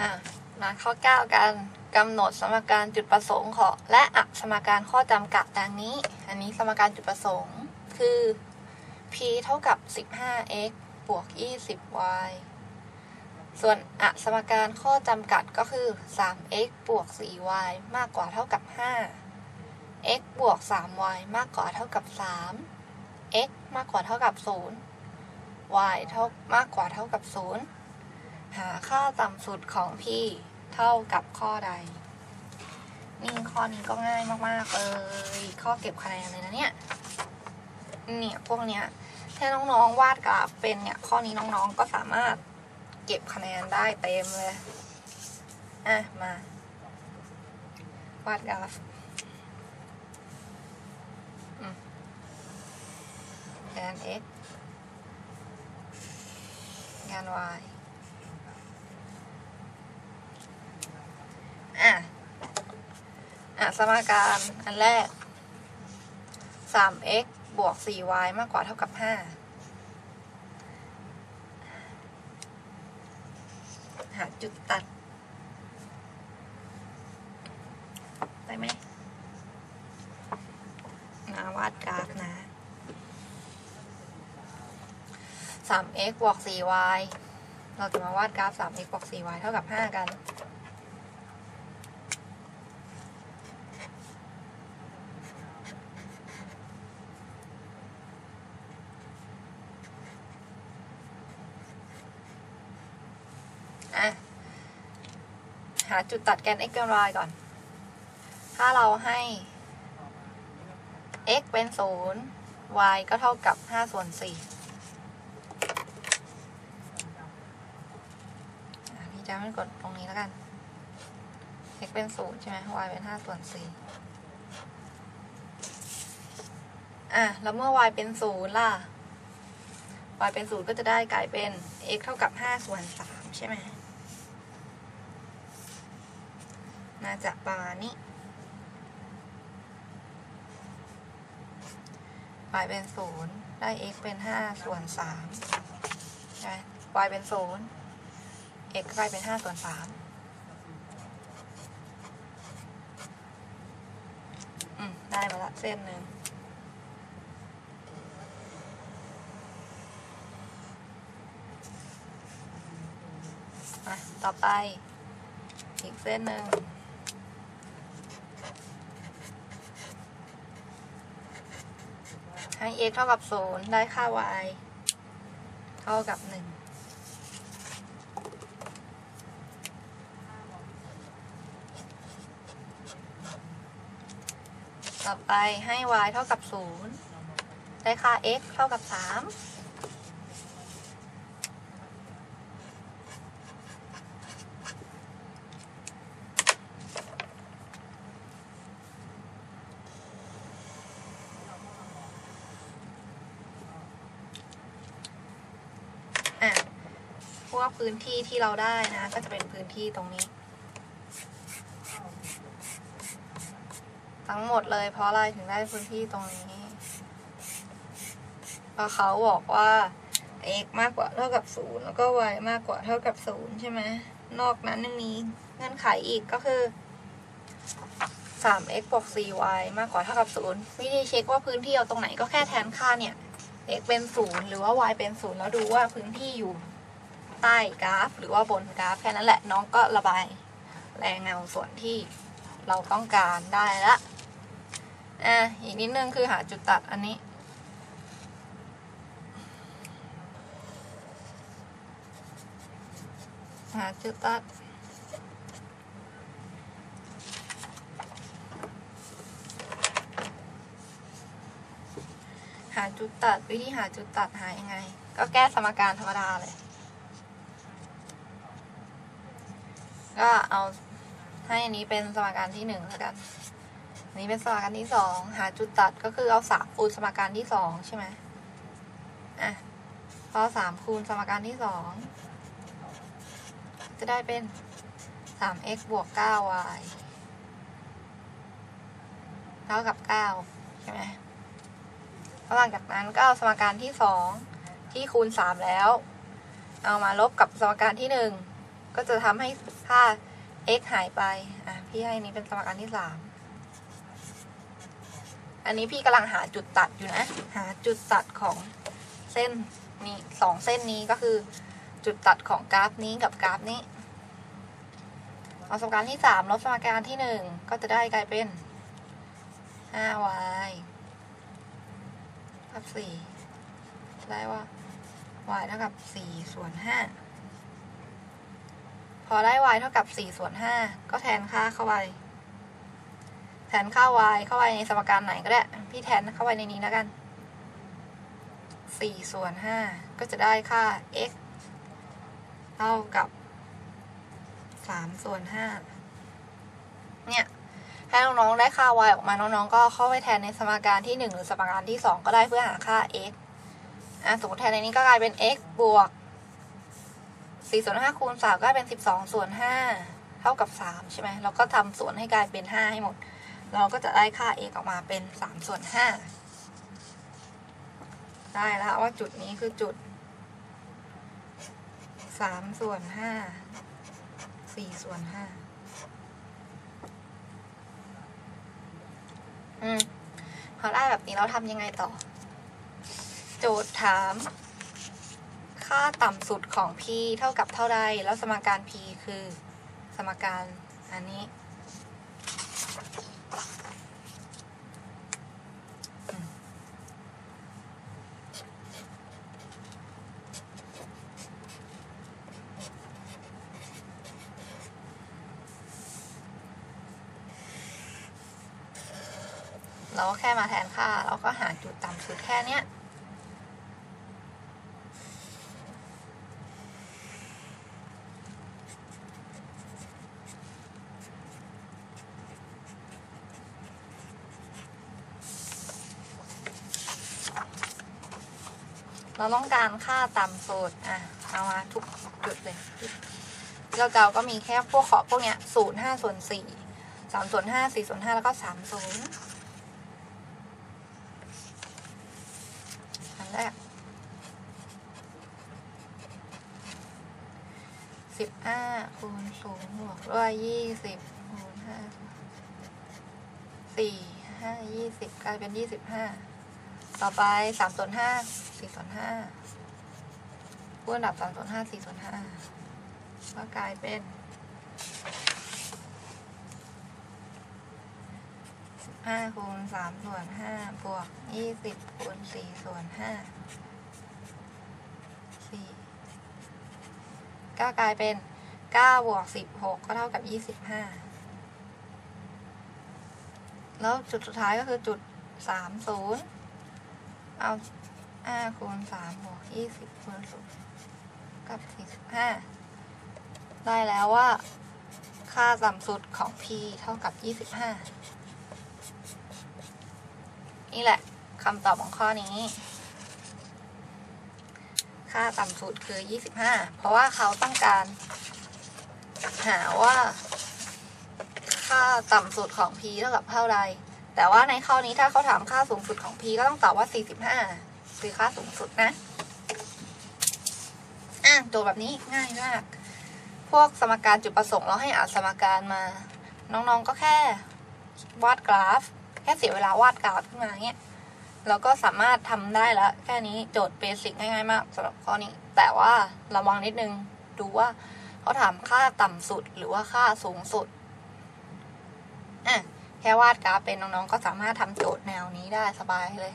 อะมาข้อ 9 กันกำหนดสมการจุดประสงค์ของและอักสมการข้อจำกัดดังนี้ อันนี้สมการจุดประสงค์คือ p เท่ากับ 15x บวก 20y ส่วนอักสมการข้อจำกัดก็คือ 3x บวก 4y มากกว่าเท่ากับ 5 x บวก 3y มากกว่าเท่ากับ 3 x มากกว่าเท่ากับ 0 y เท่ามากกว่าเท่ากับ 0 หาค่าต่ำสุดของ p เท่ากับข้อใด นี่ข้อนี้ก็ง่ายมากๆเลยข้อเก็บคะแนนเลยนะเนี่ย เนี่ยพวกเนี้ยถ้าน้องๆวาดกราฟเป็นเนี่ยข้อนี้น้องๆก็สามารถเก็บคะแนนได้เต็มเลย อะมาวาดกราฟแทน x งาน y อะ อะ สมการอันแรก 3x บวก 4y มากกว่าเท่ากับ 5 หาจุดตัด ได้ไหมนาวาดกราฟนะ 3x บวก 4y เราจะมาวาดกราฟ 3x บวก 4y เท่ากับ 5 กัน อะหาจุดตัดแกน x กับ y ก่อน ถ้าเราให้ x เป็น 0 y ก็เท่ากับ 5 ส่วน 4 พี่จะไม่กดตรงนี้แล้วกัน x เป็น 0 ใช่ไหม y เป็น 5 ส่วน 4 อะ แล้วเมื่อ y เป็น 0 ล่ะ y เป็น 0 ก็จะได้กลายเป็น x เท่ากับ 5 ส่วน 3 ใช่ไหม น่าจะประมาณนี้ y เป็น 0 ได้ x เป็น 5 ส่วน3ใช่ไหม y เป็น 0 x กลายเป็น 5 ส่วน 3 อืม ได้มาละเส้นหนึ่งอะต่อไป อีกเส้นหนึ่ง ให้ x เท่ากับ 0 ได้ค่า y เท่ากับ 1 ต่อไปให้ y เท่ากับ 0 ได้ค่า x เท่ากับ 3 วกพื้นที่ที่เราได้นะ ก็จะเป็นพื้นที่ตรงนี้ ทั้งหมดเลยเพราะอะไรถึงได้พื้นที่ตรงนี้เพราะเขาบอกว่า x มากกว่าเท่ากับศูนย์แล้วก็ y มากกว่าเท่ากับศูนย์ใช่ไหมนอกนั้นยังมีเงื่อนไขอีกก็คือ 3x บวก 4y มากกว่าเท่ากับศูนย์วิธีเช็คว่าพื้นที่เอาตรงไหนก็แค่แทนค่าเนี่ย x เป็นศูนย์หรือว่า y เป็นศูนย์แล้วดูว่าพื้นที่อยู่ ใต้กราฟ หรือว่าบนกราฟแค่นั้นแหละน้องก็ระบายแรงเงาส่วนที่เราต้องการได้ละอะอีกนิดนึงคือหาจุดตัดอันนี้หาจุดตัดหาจุดตัดวิธีหาจุดตัดหายังไง ก็แก้สมการธรรมดาเลย ก็เอาให้อันนี้เป็นสมการที่หนึ่งแล้วกันอันนี้เป็นสมการที่สองหาจุดตัดก็คือเอาสามคูณสมการที่สองใช่ไหมอะพอสามคูณสมการที่สองจะได้เป็นสาม x บวกเก้า y เท่ากับเก้าใช่ไหมหลังจากนั้นก็เอาสมการที่สองที่คูณสามแล้ว เอามาลบกับสมการที่หนึ่ง ก็จะทำให้ค่า x หายไป อะ พี่ให้นี้เป็นสมการที่สาม อันนี้พี่กำลังหาจุดตัดอยู่นะ หาจุดตัดของเส้นนี้สองเส้นนี้ก็คือ จุดตัดของกราฟนี้กับกราฟนี้ เอาสมการที่สามลบสมการที่หนึ่งก็จะได้กลายเป็น 5y ทับสี่ได้ว่า y เท่ากับสี่ส่วนห้า พอได้ y เท่ากับสี่ส่วนห้าก็แทนค่าเข้าไป แทนค่า y เข้าไปในสมการไหนก็ได้ พี่แทนเข้าไปในนี้แล้วกันสี่ส่วนห้าก็จะได้ค่า x เท่ากับสามส่วนห้าเนี่ยถ้าน้องๆได้ค่า y ออกมาน้องๆก็เข้าไปแทนในสมการที่ 1 หรือสมการที่ 2 ก็ได้เพื่อหาค่า x อะสมมติแทนในนี้ก็กลายเป็น x บวก 4ส่วน5คูณ3ก็เป็น12ส่วน5เท่ากับ3ใช่ไหมเราก็ทำส่วนให้กลายเป็น5ให้หมด เราก็จะได้ค่า x ออกมาเป็น3ส่วน5ได้แล้วว่าจุดนี้คือจุด3ส่วน5 4ส่วน5อืมพอได้แบบนี้เราทำยังไงต่อ โจทย์ถาม ค่าต่ำสุดของ p เท่ากับเท่าใด แล้วสมการ p คือสมการอันนี้ เราก็แค่มาแทนค่าแล้วก็หาจุดต่ำสุดแค่เนี้ย เราต้องการค่าต่ำสุดอะเอามาทุกจุดเลยเราเกาก็มีแค่พวกขอพวกเนี้ยศูนย์ห้าส่วนสี่สามส่วนห้าสี่ส่วนห้าแล้วก็สามศูนย์อันแรกสิบห้าคูณศูนย์บวกด้วยยี่สิบคูณห้าสี่ห้ายี่สิบกลายเป็นยี่สิบห้าต่อไปสามส่วนห้า สี่ส่วนห้าคูณอันดับสามส่วนห้าสี่ส่วนห้าก็กลายเป็นสิบห้าคูณสามส่วนห้าบวกยี่สิบคูณสี่ส่วนห้าสี่ก็กลายเป็นเก้าบวกสิบหกก็เท่ากับยี่สิบห้าแล้วจุดสุดท้ายก็คือจุดสามศูนย์เอา ห้าคูณสามบวกยี่สิบคูณศูนย์กับสี่สิบห้าได้แล้วว่า ค่าต่ำสุดของ p เท่ากับยี่สิบห้านี่แหละคำตอบของข้อนี้ ค่าต่ำสุดคือยี่สิบห้าเพราะว่าเขาต้องการ หาว่า ค่าต่ำสุดของ p เท่ากับเท่าใดแต่ว่าในข้อนี้ถ้าเขาถามค่าสูงสุดของ p ก็ต้องตอบว่า 45 คือค่าสูงสุดนะ อะโจทย์แบบนี้ง่ายมาก พวกสมการจุดประสงค์เราให้อ่านสมการมา น้องๆก็แค่วาดกราฟ แค่เสียเวลาวาดกราฟขึ้นมาเงี้ยแล้วก็สามารถทำได้แล้วแค่นี้โจทย์เบสิกง่ายๆมากสำหรับข้อนี้ แต่ว่าระวังนิดนึงดูว่าเขาถามค่าต่ำสุดหรือว่าค่าสูงสุดอะแค่วาดกราฟเป็นน้องๆก็สามารถทำโจทย์แนวนี้ได้สบายเลย